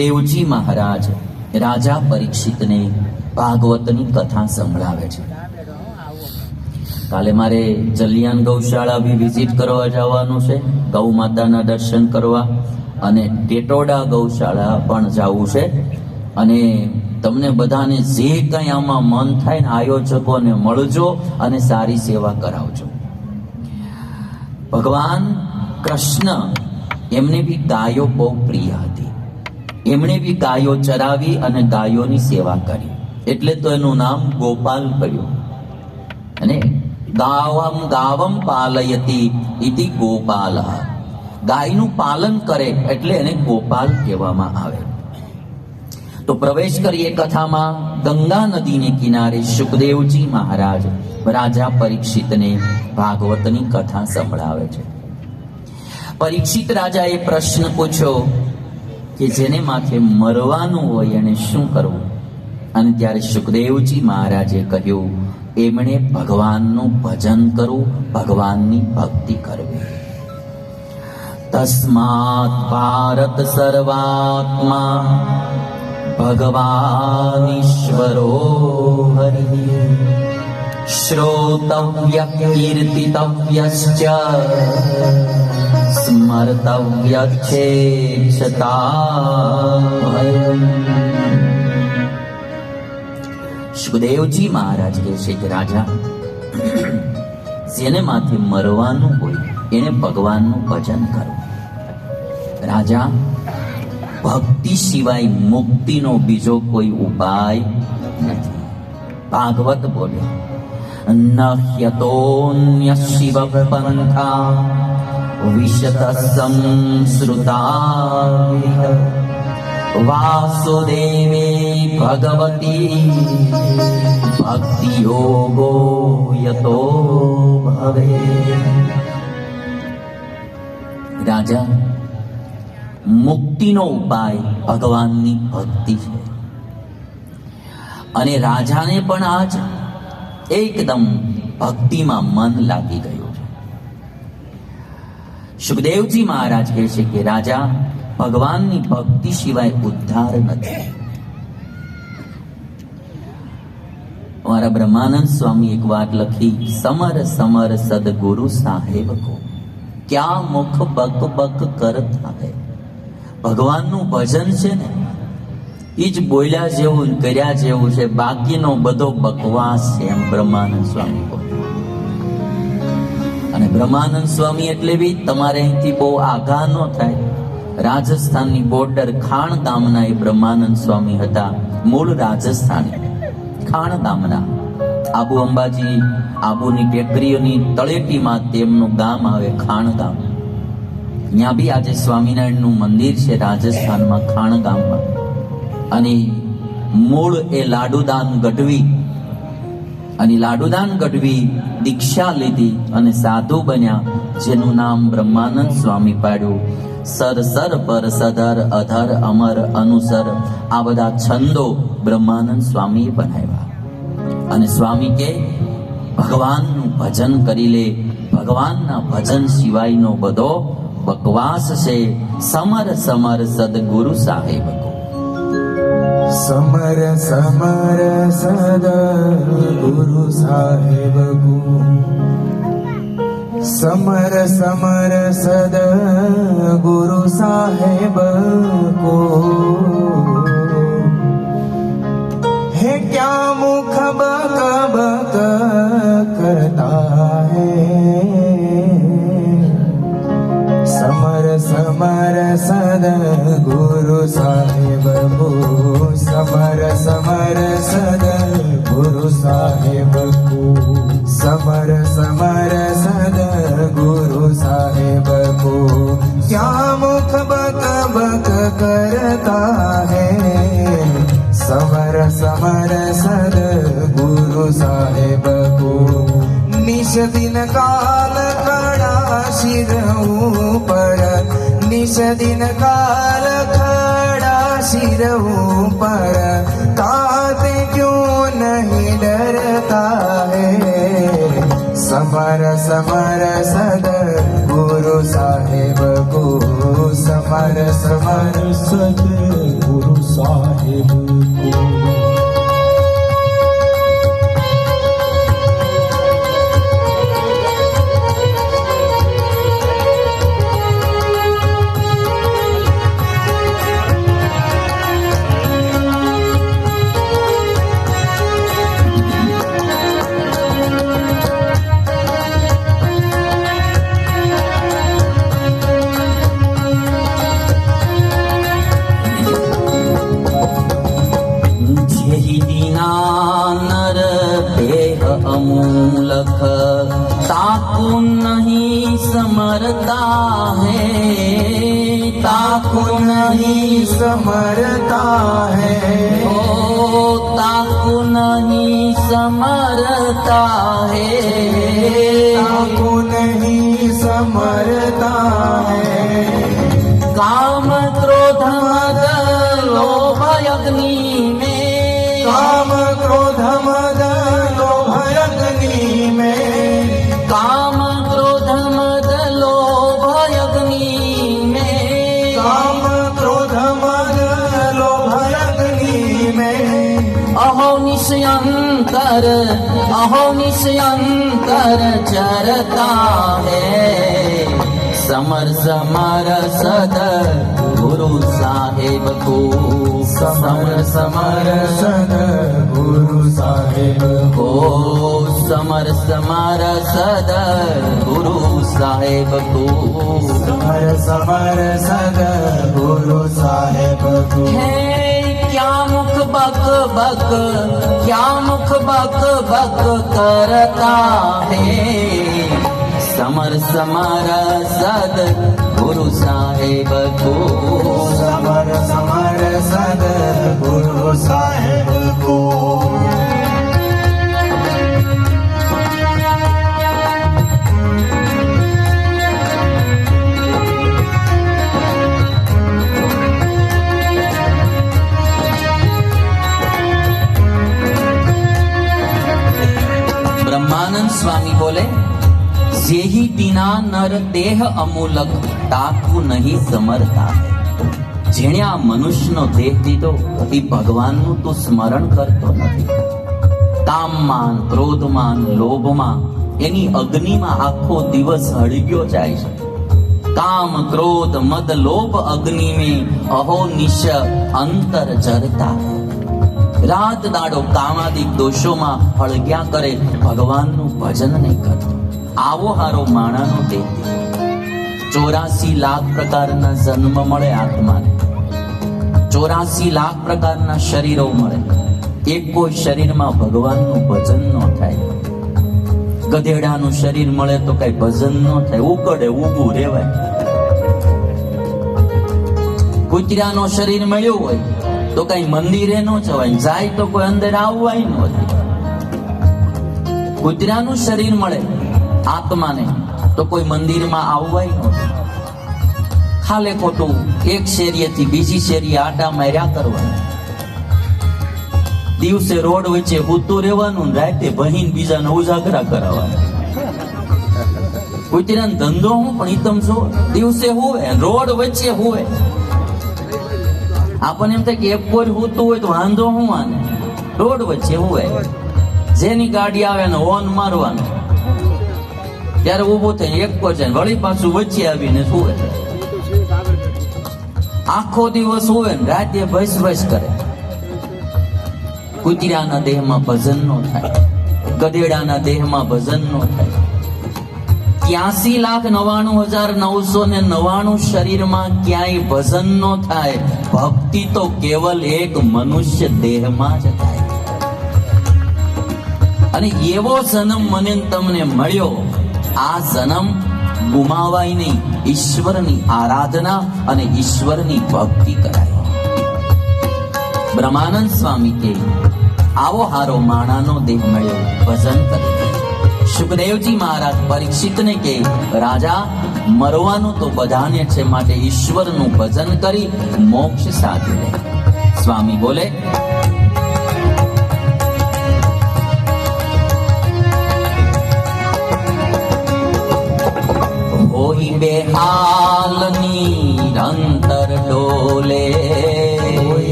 સુખદેવજી મહારાજ રાજા પરીક્ષિતને ભાગવતની કથા સંભળાવે છે. કાલે મારે જલિયાન ગૌશાળા બી વિઝિટ કરવા જવાનું છે, ગૌ માતાના દર્શન કરવા અને ટેટોડા ગૌશાળા પણ જવું છે. અને તમને બધાને જે કંઈ આમાં મન થાય ને આયોજકોને મળજો અને સારી સેવા કરાવજો. ભગવાન કૃષ્ણ, એમને બી ગાયો બહુ પ્રિય હતી. એમણે બી ગાયો ચરાવી અને ગાયોની સેવા કરી. એટલે તો એનું નામ ગોપાલ પડ્યું. અને ગાવમ ગાવમ પાલયતી ઇતિ ગોપાલ. ગાયનું પાલન કરે એટલે એને ગોપાલ કહેવામાં આવે. તો પ્રવેશ કરીએ કથામાં. ગંગા નદીને કિનારે સુખદેવજી મહારાજ રાજા પરીક્ષિતને ભાગવતની કથા સંભળાવે છે. પરીક્ષિત રાજાએ પ્રશ્ન પૂછ્યો કે જેને માથે મરવાનું હોય એને શું કરવું? અને ત્યારે સુખદેવજી મહારાજે કહ્યું, એમણે ભગવાનનું ભજન કરવું, ભગવાનની ભક્તિ કરવી. તસ્માત ભારત સર્વાત્મા ભગવાનીશ્વરો હરિ શ્રોતવ્ય કીર્તિતવ્યશ્ચ સ્મર્તવ્ય સુખદેવજી મહારાજ કહે છે કે રાજા, જેને માથે મરવાનું હોય એને ભગવાનનું ભજન કરો. રાજા, ભક્તિ સિવાય મુક્તિનો બીજો કોઈ ઉપાય નથી. ભાગવત બોલે, ન હ્યતોન્ય શિવ પંથા વિશત સંશ્રુતા वासुदेवे ભગવતી ભક્તિ यतो યતો રાજા મુક્તિનો ઉપાય ભગવાનની ભક્તિ છે। અને રાજાને પણ આજ એકદમ ભક્તિમાં મન લાગી ગયું સુખદેવજી મહારાજ કહે છે કે, રાજા, ભગવાનની ભક્તિ સિવાય ઉદ્ધાર નથી. મારા બ્રહ્માનંદ સ્વામી એક વાત લખી, સમર સમર સદગુરુ સાહેબ કો ક્યાં મુખ બક બક કરતા હે? ભગવાનનું ભજન છે ને એ જ બોલ્યા જેવું કર્યા જેવું છે. બાકીનો બધો બકવાસ છે એમ બ્રહ્માનંદ સ્વામી બોલે અને બ્રહ્માનંદ સ્વામી એટલે બી તમારે અહીંથી બહુ આઘા ન થાય. રાજસ્થાનની બોર્ડર ખાણ ગામના એ બ્રહ્માનંદ સ્વામી હતા. મૂળ રાજસ્થાની ખાણ ગામના. આબુ અંબાજી, આબુની ટેકરીઓની તળેટીમાં તેમનું ગામ આવે ખાણ ગામ. ત્યાં બી આજે સ્વામિનારાયણનું મંદિર છે રાજસ્થાનમાં ખાણ ગામમાં. અને મૂળ એ લાડુદાન ગઢવી. અને લાડુદાન ગઢવી દીક્ષા લીધી અને સાધુ બન્યા, જેનું નામ બ્રહ્માનંદ સ્વામી પાડ્યું. સર સર, પર સધર અધર, અમર, અનુસર, આ બધા છંદો બ્રહ્માનંદ સ્વામીએ બનાવ્યા. અને સ્વામી કે, ભગવાનનું ભજન કરી લે. ભગવાનના ભજન સિવાયનો બધો બકવાસ છે. સમર સમર, સદગુરુ સાહેબ. समर समर सदा गुरु साहेब गु समर समर सदा गुरु साहेब को है क्या मुख बक बक करता है समर समर सदा गुरु साहेब समर समर सदल गुरु साहेब को। समर समर सदल गुरु साहेब को। क्या मुख बक बक करता है। समर समर सदल गुरु साहेब को। निश दिन काल खड़ा सिर ऊपर નિષદિન કાલ ખડા સિરવું પર. કાતે ક્યું નહીં ડરતા હે? સમર સમર સદ ગુરુ સાહેબ ગુ સમર સમર સદ ગુરુ સાહેબ ગુ ताको नहीं समरता है ओ ताकु नहीं समरता हે ताको नहीं समरता है काम क्रोध मद लोभ अग्नि निशयंकर अहो निशयंकर चरता है। समर समर सद गुरु साहेब को। समर समर सद गुरु साहेब को। समर समर सद गुरु साहेब को। समर समर सद गुरु साहेब को મુખ બક બક, ક્યાં મુખ બક બક કરતા હે? સમર સમારા સદ, ગુરુ સાહેબ કો સમર સમર સદ, ગુરુ સાહેબ કો સ્વામી બોલે, જેહી ટીના નર દેહ અમૂલક તાકુ નહીં સમરતા. જેણે આ મનુષ્યનો દેહ દીધો એ ભગવાનનું તું સ્મરણ કરતો નથી. કામમાં ક્રોધમાં, લોભમાં, એની અગ્નિમાં આખો દિવસ હળગ્યો જાય છે. કામ, ક્રોધ, મદ, લોભ અગ્નિ में અહો નિશ અંતર જરતા. રાત દાડો કામાદિક દોષોમાં હળગ્યા કરે ભગવાનનું. ભજન નહીં કરતો. આવો હારો માણાનો દેહ. ચોરાસી લાખ પ્રકારના જન્મ મળે આત્માને. ચોરાસી લાખ પ્રકારના શરીરો મળે. એક કોઈ શરીરમાં ભગવાનનું ભજન ન થાય. ગધેડાનું શરીર મળે તો કઈ ભજન ન થાય. ઉકડે ઊભું રહેવાય. કૂતરાનો શરીર મળ્યું હોય તો કઈ મંદિરે ન જવાય. જાય તો કોઈ અંદર આવવાય ન હોય. કૂતરાનું શરીર મળે આત્માને, તો કોઈ મંદિરમાં આવવાય ન ખાલે ખોટું, એક શેરીએથી બીજી શેરીએ આડા માર્યા કરવા દિવસે રોડ વચ્ચે હૂતું રહેવાનું રાતે બહીન બીજાને ઉજાગરા કરાવવાના. કૂતરાનો ધંધો હું, પણ ઈતમ છો દિવસે હોવે રોડ વચ્ચે હોવે. આપણને એમ થાય કે એક કોઈ હોતું હોય તો વાંધો હું આને? રોડ વચ્ચે હોવે જેની ગાડી આવે ને હોર્ન મારવાનું. ત્યારે ઊભો થઈને એક પર વળી પાછું વચ્ચે આવીને સુવે. આખો દિવસ હોવે ને, રાતે ભસ ભસ કરે. કુતરાના દેહમાં ભજન નો થાય. ગધેડાના દેહમાં ભજન નો થાય. ત્યાસી લાખ નવાણું હજાર નવસો ને નવાણું શરીરમાં ક્યાંય ભજન નો થાય. ભક્તિ તો કેવલ એક મનુષ્ય દેહમાં જ થાય. અને એવો જન્મ મને તમને મળ્યો. આ જન્મ ગુમાવાય નહીં ઈશ્વરની આરાધના અને ઈશ્વરની ભક્તિ કરાય. બ્રહ્માનંદ સ્વામી કે આવો હારો માણાનો દેહ મળ્યો, ભજન કરી સુખદેવજી મહારાજ પરીક્ષિતને કે, રાજા, મરવાનું તો બધાને છે, માટે ઈશ્વરનું ભજન કરી મોક્ષ સાધી. લે સ્વામી બોલે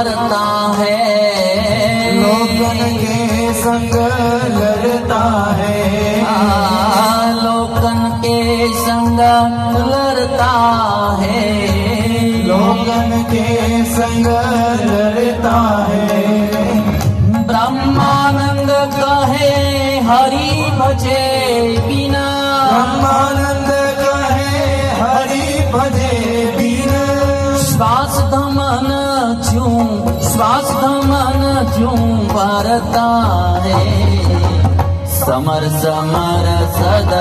लड़ता है। लोगन के संग लड़ता है। लोकन के संग लड़ता है। लोगन के संग लड़ता है। ब्रह्मानंद कहे हरि भजे बिना। ब्रह्मानंद कहे हरि भजे बिन। श्वास धमन क्यों श्वास धमन क्यों भरता है समर समर सद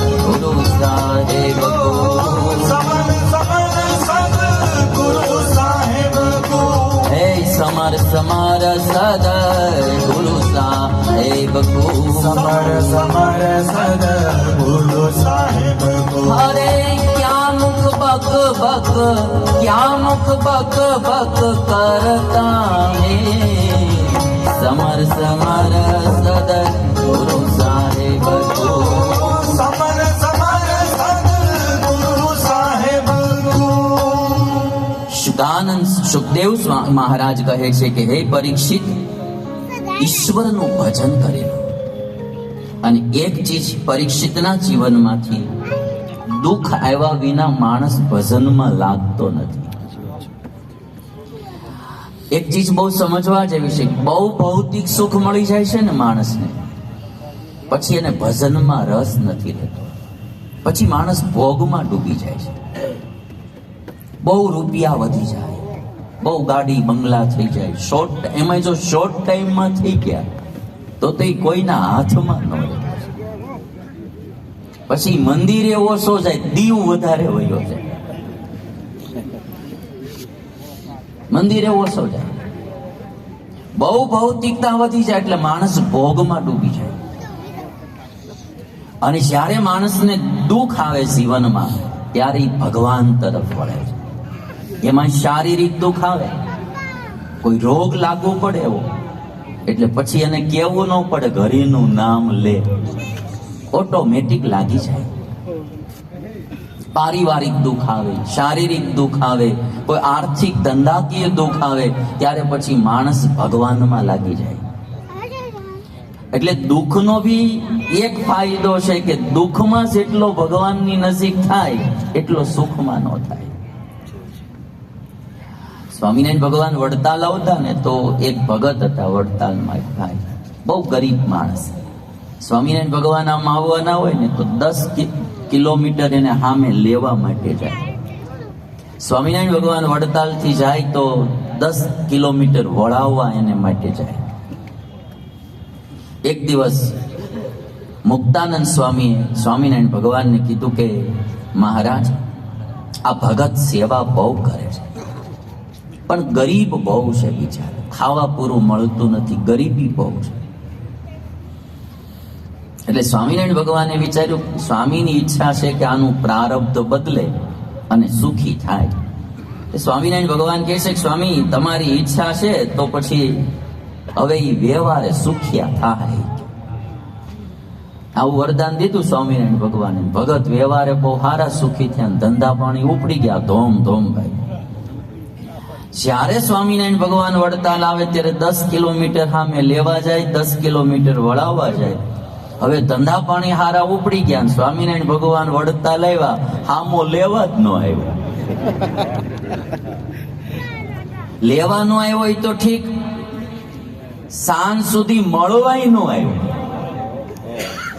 गुरु साहेब को समन समन सद गुरु साहेब को हे समर समर सद गुरु साहेब को समर समर सद गुरु साहेब को अरे મુખ બક બક ક્યા મુખ બક બક કરતા હે સમર સમર સદ ગુરુ સાહેબ કો સમર સમર સદ ગુરુ સાહેબ કો શુદાનંદ સુખદેવ મહારાજ કહે છે કે હે પરીક્ષિત ઈશ્વરનું ભજન કરેલું. અને એક ચીજ પરીક્ષિતના જીવનમાંથી દુઃખ આવ્યા વિના માણસ ભજનમાં લાગતો નથી. એક ચીજ બહુ સમજવા જેવી છે, બહુ ભૌતિક સુખ મળી જાય છે ને માણસને, પછી એને ભજનમાં રસ નથી રહેતો. પછી માણસ ભોગમાં ડૂબી જાય છે. બહુ રૂપિયા વધી જાય, બહુ ગાડી, બંગલા થઈ જાય. શોર્ટ એમાં જો શોર્ટ ટાઈમમાં થઈ ગયા, તો તે કોઈના હાથમાં ન રહે. પછી મંદિરે ઓછો જાય, દીવ વધારે વયો જાય મંદિરે ઓછો જાય. બહુ ભૌતિકતા વધી જાય એટલે માણસ ભોગમાં ડૂબી જાય. અને જ્યારે માણસને દુઃખ આવે જીવનમાં, ત્યારે ભગવાન તરફ વળે છે. એમાં શારીરિક દુઃખ આવે. કોઈ રોગ લાગુ પડે એવો. એટલે પછી એને કેવું ન પડે, ઘરેનું નામ લે. ઓટોમેટિક લાગી જાય. પારિવારિક દુઃખ આવે, શારીરિક દુઃખ આવે, કોઈ આર્થિક ધંધાકીય દુઃખ આવે, ત્યારે પછી માણસ ભગવાનમાં લાગી જાય. એટલે દુઃખનો બી એક ફાયદો છે કે દુઃખમાં જેટલો ભગવાનની નજીક થાય, એટલો સુખમાં ન થાય. સ્વામિનારાયણ ભગવાન વડતાલ આવતા ને તો એક ભગત હતા વડતાલમાં એક ભાઈ, બહુ ગરીબ માણસ. સ્વામિનારાયણ ભગવાન આમ આવવાના હોય ને તો દસ કિલોમીટર એને સામે લેવા માટે જાય. સ્વામિનારાયણ ભગવાન વડતાલથી જાય તો દસ કિલોમીટર વળાવવા એને માટે જાય. એક દિવસ મુક્તાનંદ સ્વામીએ, સ્વામિનારાયણ ભગવાનને કીધું કે, મહારાજ, આ ભગત સેવા બહુ કરે છે. પણ ગરીબ બહુ છે બિચારા. ખાવા પૂરું મળતું નથી, ગરીબી બહુ છે. એટલે સ્વામિનારાયણ ભગવાને વિચાર્યું, સ્વામીની ઈચ્છા છે કે આનું પ્રારબ્ધ બદલે અને સુખી થાય. સ્વામિનારાયણ ભગવાન કહે છે સ્વામી, તમારી ઈચ્છા છે તો પછી હવે એ વ્યવહારે સુખિયા થાય. આવું વરદાન દીધું સ્વામિનારાયણ ભગવાને. ભગત વ્યવહારે બહુ સારા સુખી થયા, ધંધા પાણી ઉપડી ગયા, ધોમ ધોમ ભાઈ. જ્યારે સ્વામિનારાયણ ભગવાન વડતાલ આવે, ત્યારે દસ કિલોમીટર સામે લેવા જાય, દસ કિલોમીટર વળાવવા જાય. હવે ધંધા પાણી હારા ઉપડી ગયા સ્વામિનારાયણ ભગવાન વડતાલ આવ્યા હામો લેવા જ ન આવ્યો. લેવા ન આવ્યો હોય તો ઠીક. સાંજ સુધી મળવાય ન આવ્યો.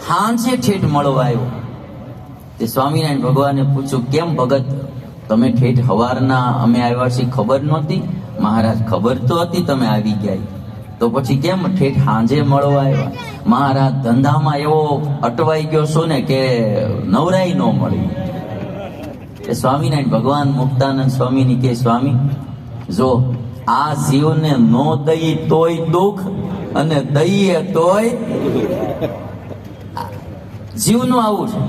હાંજે ઠેઠ મળવા આવ્યો. તે સ્વામિનારાયણ ભગવાને પૂછ્યું, કેમ ભગત? તમે ઠેઠ હવારના અમે આવ્યા છીએ, ખબર નહોતી? મહારાજ, ખબર તો હતી, તમે આવી ગયા. તો પછી કેમ ઠેઠ હાંજે મળવા આવ્યા? મહારાજ ધંધામાં એવો અટવાઈ ગયો છો ને કે નવરાઈ ન મળી. એ સ્વામિનારાયણ ભગવાન મુક્તાનંદ સ્વામીની કે, સ્વામી, જો આ જીવને નો દઈ તોય દુઃખ અને દઈએ તોય જીવનું આવું છે.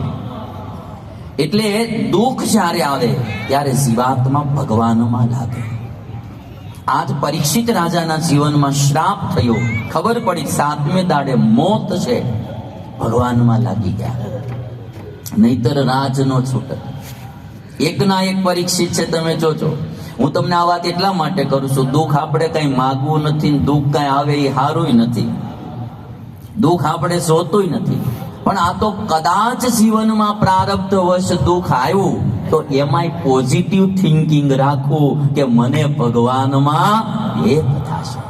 એટલે દુઃખ જ્યારે આવે, ત્યારે જીવાત્મા ભગવાનમાં લાગે. આજ પરીક્ષિત રાજાના જીવનમાં શ્રાપ થયો. ખબર પડી સાતમે દાડે મોત છે. ભગવાનમાં લાગી ગયા. નહીતર રાજ નો છૂટે. એકના એક પરીક્ષિત છે, તમે જોજો. હું તમને આ વાત એટલા માટે કરું છું, દુઃખ આપણે કઈ માગવું નથી, દુઃખ કઈ આવે એ હારું નથી. દુઃખ આપણે જોતું નથી. પણ આ તો કદાચ જીવનમાં પ્રારબ્ધ વશ દુઃખ આવ્યું. તો એમાંય પોઝિટિવ થિંકિંગ રાખવું કે મને ભગવાનમાં એક થશે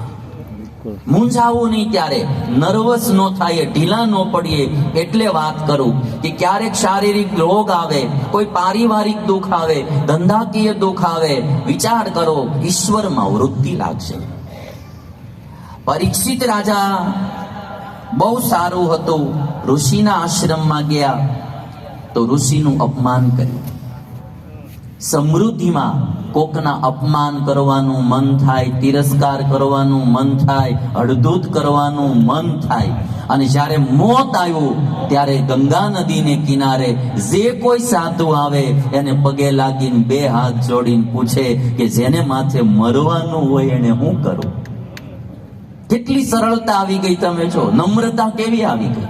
મૂંઝાવું નહીં ત્યારે નર્વસ ન થાય ઢીલા ન પડીએ. એટલે વાત કરું કે ક્યારેક શારીરિક રોગ આવે કોઈ પારિવારિક દુઃખ આવે ધંધાકીય દુઃખ આવે વિચાર કરો ઈશ્વરમાં વૃત્તિ લાગશે. પરીક્ષિત રાજા બહુ સારું હતું. ઋષિના આશ્રમમાં ગયા તો ઋષિનું અપમાન કર્યું. સમૃદ્ધિમાં કોકના અપમાન કરવાનું મન થાય, તિરસ્કાર કરવાનું મન થાય અડધૂત કરવાનું મન થાય. અને જ્યારે મોત આવ્યું, ત્યારે ગંગા નદીને કિનારે જે કોઈ સાધુ આવે, એને પગે લાગીને બે હાથ જોડીને પૂછે કે જેને માથે મરવાનું હોય એને હું કરું? કેટલી સરળતા આવી ગઈ તમે છો? નમ્રતા કેવી આવી ગઈ?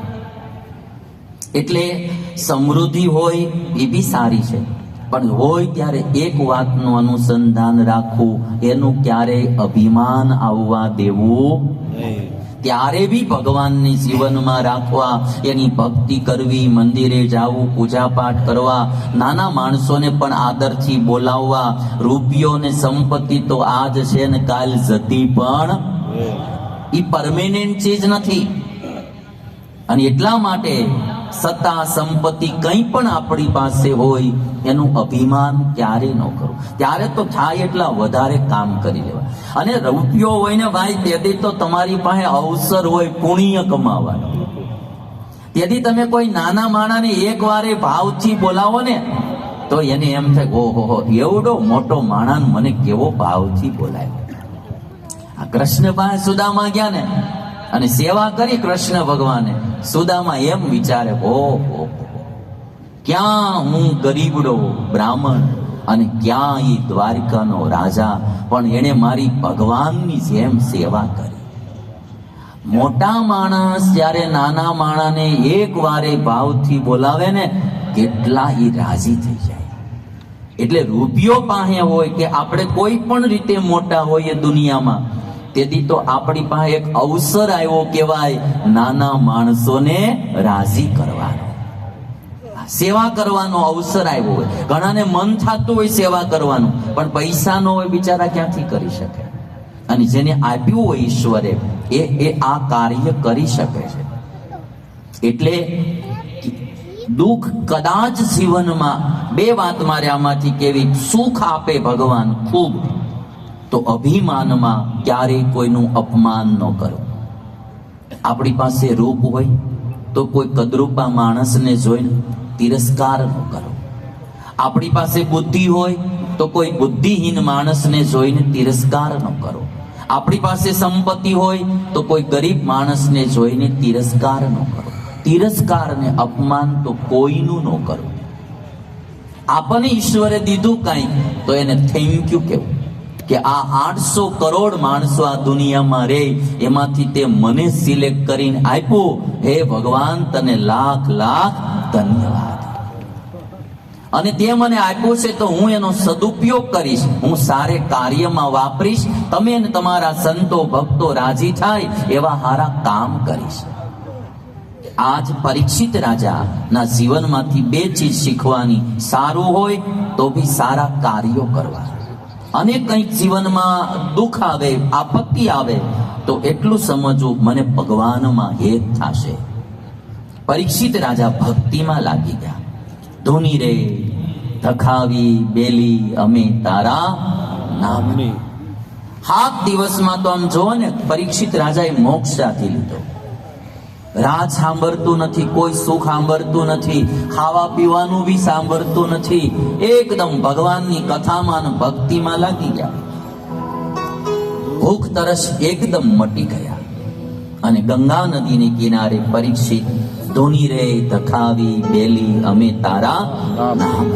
એટલે સમૃદ્ધિ હોય એ બી સારી છે. પણ હોય ત્યારે એક વાતનું અનુસંધાન રાખવું એનું ક્યારેય અભિમાન આવવા દેવું ત્યારે બી ભગવાનની જીવનમાં રાખવા એની ભક્તિ કરવી મંદિરે જાવું પૂજા પાઠ કરવા નાના માણસોને પણ આદરથી બોલાવવા રૂપિયો ને સંપત્તિ તો આજ છે ને કાલ જતી પણ એ પરમેનન્ટ ચીજ નથી. અને એટલા માટે સત્તા સંપત્તિ કંઈ પણ આપણી પાસે હોય, એનું અભિમાન ક્યારે ન કરવું ત્યારે તો થાય એટલા વધારે કામ કરી લેવા. અને રૂપિયો હોય ને ભાઈ, તેથી તો તમારી પાસે અવસર હોય પુણ્ય કમાવાનો. તેથી તમે કોઈ નાના માણાને એક વારે ભાવથી બોલાવો ને, તો એને એમ થાય, ઓહો એવડો મોટો માણાને મને કેવો ભાવથી બોલાય આ કૃષ્ણ પાસે સુદામા ગયા ને અને સેવા કરી કૃષ્ણ ભગવાને. સુદામા એમ વિચારે ઓ ક્યાં હું ગરીબડો, બ્રાહ્મણ અને ક્યાં એ દ્વારકાનો રાજા, પણ એણે મારી ભગવાનની જેમ સેવા કરી. મોટા માણસ જ્યારે નાના માણસને એક વારે ભાવથી બોલાવે ને, કેટલા ઈ રાજી થઈ જાય. એટલે રૂપિયો પાસે હોય કે આપણે કોઈ પણ રીતે મોટા હોઈએ દુનિયામાં તેથી તો આપણી પાસે એક અવસર આવ્યો કહેવાય. નાના માણસોને રાજી કરવાનો. સેવા કરવાનો અવસર આવ્યો હોય. ઘણાને મન થતું હોય સેવા કરવાનું, પણ પૈસા ન હોય બિચારા ક્યાંથી કરી શકે? અને જેને આપ્યું હોય ઈશ્વરે, એ એ આ કાર્ય કરી શકે છે. એટલે દુઃખ કદાચ જીવનમાં બે વાત મારે આમાંથી કેવી, સુખ આપે ભગવાન, ખૂબ. તો અભિમાનમાં ક્યારેય કોઈનું અપમાન ન કરો. આપણી પાસે રૂપ હોય તો કોઈ કદરૂપા માણસને જોઈને તિરસ્કાર ન કરો. આપણી પાસે બુદ્ધિ હોય તો કોઈ બુદ્ધિહીન માણસને જોઈને તિરસ્કાર ન કરો. આપણી પાસે સંપત્તિ હોય તો કોઈ ગરીબ માણસને જોઈને તિરસ્કાર ન કરો. તિરસ્કાર ને અપમાન તો કોઈનું ન કરો. આપણને ઈશ્વરે દીધું કાંઈ, તો એને થેન્ક યુ કેવું કે આ આઠસો કરોડ માણસો આ દુનિયામાં રહે એમાંથી તે મને સિલેક્ટ કરીને આપ્યું. હે ભગવાન, તને લાખ લાખ ધન્યવાદ. અને તે મને આપ્યું છે તો હું એનો સદુપયોગ કરીશ. હું સારે કાર્યમાં વાપરીશ. તમે તમારા સંતો, ભક્તો રાજી થાય એવા સારા કામ કરીશ. આજ પરીક્ષિત રાજા ના જીવનમાંથી બે ચીજ શીખવાની સારું હોય તો બી સારા કાર્યો કરવા. અને કંઈક જીવનમાં દુઃખ આવે, આપત્તિ આવે, તો એટલું સમજવું મને ભગવાનમાં હેત થશે. પરીક્ષિત રાજા ભક્તિમાં લાગી ગયા. ધોની રે, ધખાવી, બેલી, અમે તારા નામની. હાથ દિવસમાં તો આમ જોવો ને, પરીક્ષિત રાજાએ મોક્ષ રાખી લીધો. રાજ સાંભળતું નથી કોઈ સુખ સાંભળતું નથી ખાવા પીવાનું બી સાંભળતું નથી એકદમ ભગવાનની કથામાં ભક્તિમાં લાગી ગયા ભૂખ તરસ એકદમ મટી ગયા અને ગંગા નદીને કિનારે પરીક્ષિત ધોની રે તખાવી બેલી અમે તારા નામ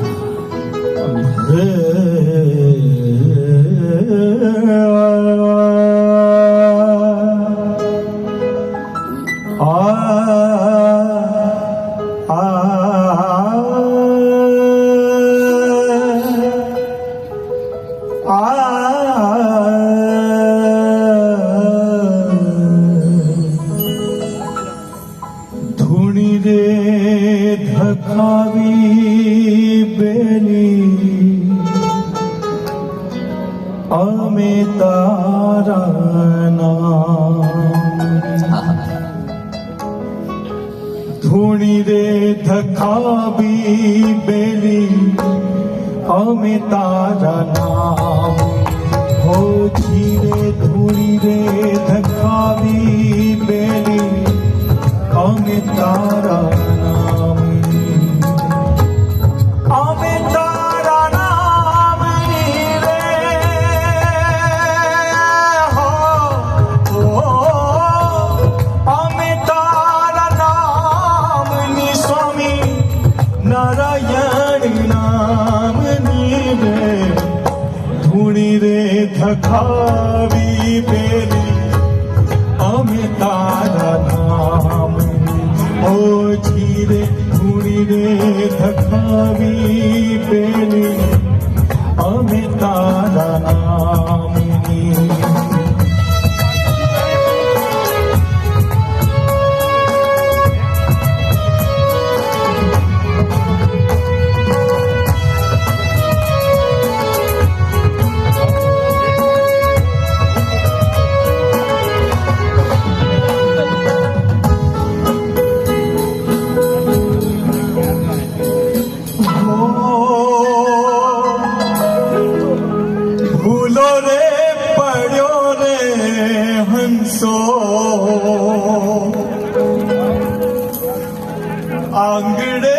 ধুনিরে ধকাবি বেলি আমি তারা না খুঁড়িরে ধকাবি বেলি আমি তারা নাম হো ছিড়ে ধুড়িরে ধকাবি বেলি আমি তারা নাম મૂડી રે થખાવી પેલી અમે તારા નામ ઓછી રે મૂડી રે થખાવી પેલી અમે તારા નામ ਸੋ ਆਂਗੜੇ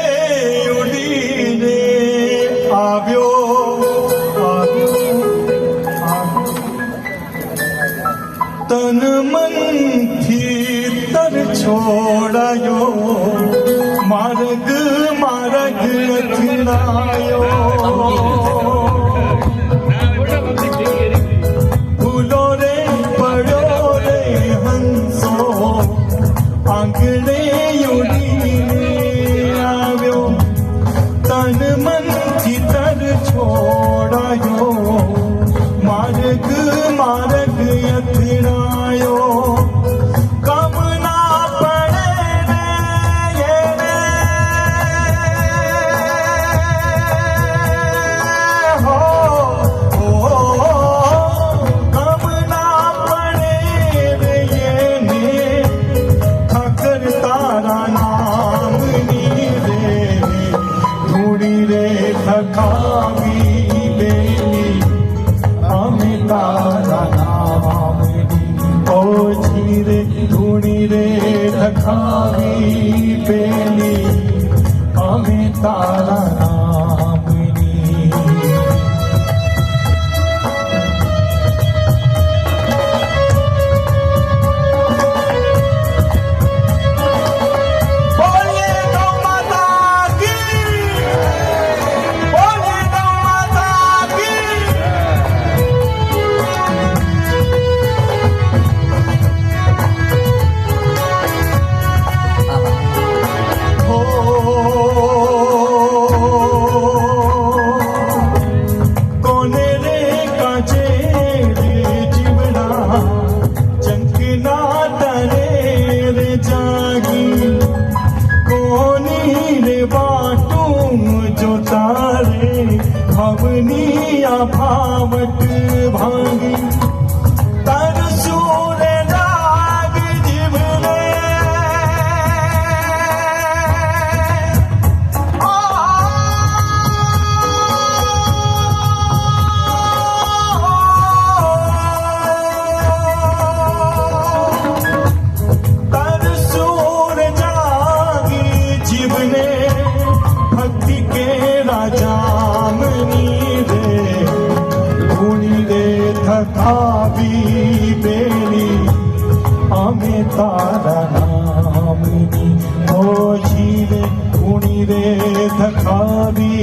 খাবি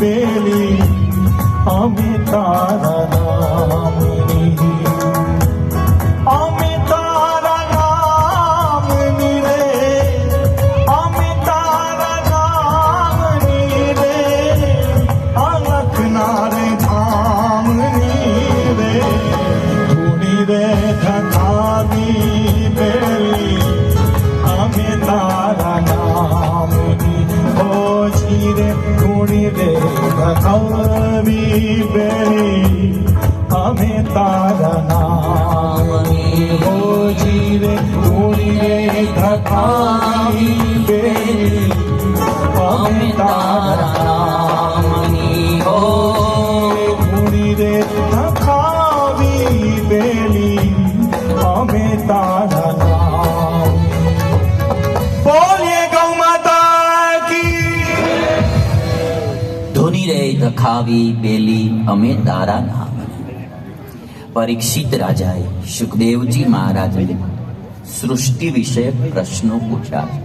বেলি আমি তারা দিবে আমি তা રે ધખાવી બેલી અમે તારા નામ પરીક્ષિત રાજાએ સુખદેવજી મહારાજને સૃષ્ટિ વિશે પ્રશ્નો પૂછ્યા.